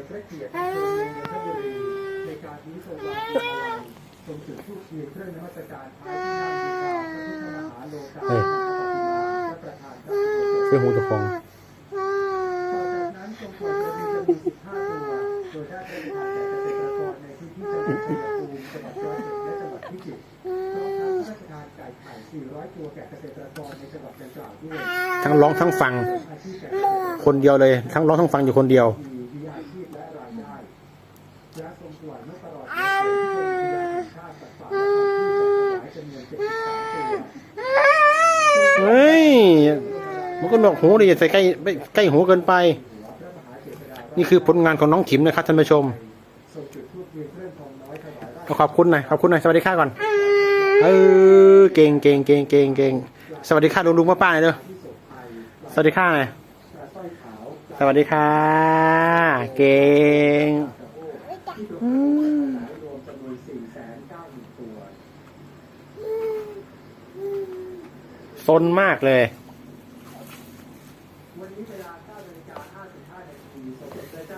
มพระเกียรติโรงเรียนนนทบุรีในการนี้ทรงวางตัวทรงถือผู้เขียนเครื่องนมัสการพระที่นั่งบูาพระพุทธมหาโลกาภิมาแปรนเสียหูตะฟองนั้นทรควรมีจำนวนสิบาตัวโดยเกษตรกรในพื้นที่จังหวัดชัมจังหร้อยเอ็ดและจังพิจิตรพร้อมทั้งพระราชไก่400 ตัวแก่เกษตรกรในจังหวัดชั่วทั้งร้องทั้งฟัง คนเดียวเลย ทั้งร้องทั้งฟังอยู่คนเดียว และรายได้และทรงวายเมื่อตลอดเวลาที่ชาติสตว์ที่จะขยายจำนวนเจ็ดสิบสามตัวเฮ้ย มันก็หนวกหูเลยใส่ใกล้ไม่ใกล้หูเกินไป นี่คือผลงานของน้องถิมนะครับท่านผู้ชมขอขอบคุณหน่อยขอบคุณหน่อยสวัสดีค่ะก่อน เออเก่งเก่งเก่งเก่งเก่งสวัสดีค่ะลุงลุงป้าป้าหน่อยเด้อสวัสดีค่ะหน่อย สวัสดีค่ะ เก่งอืซนมากเลย วันนี้เวลา9นาฬิกา55นาที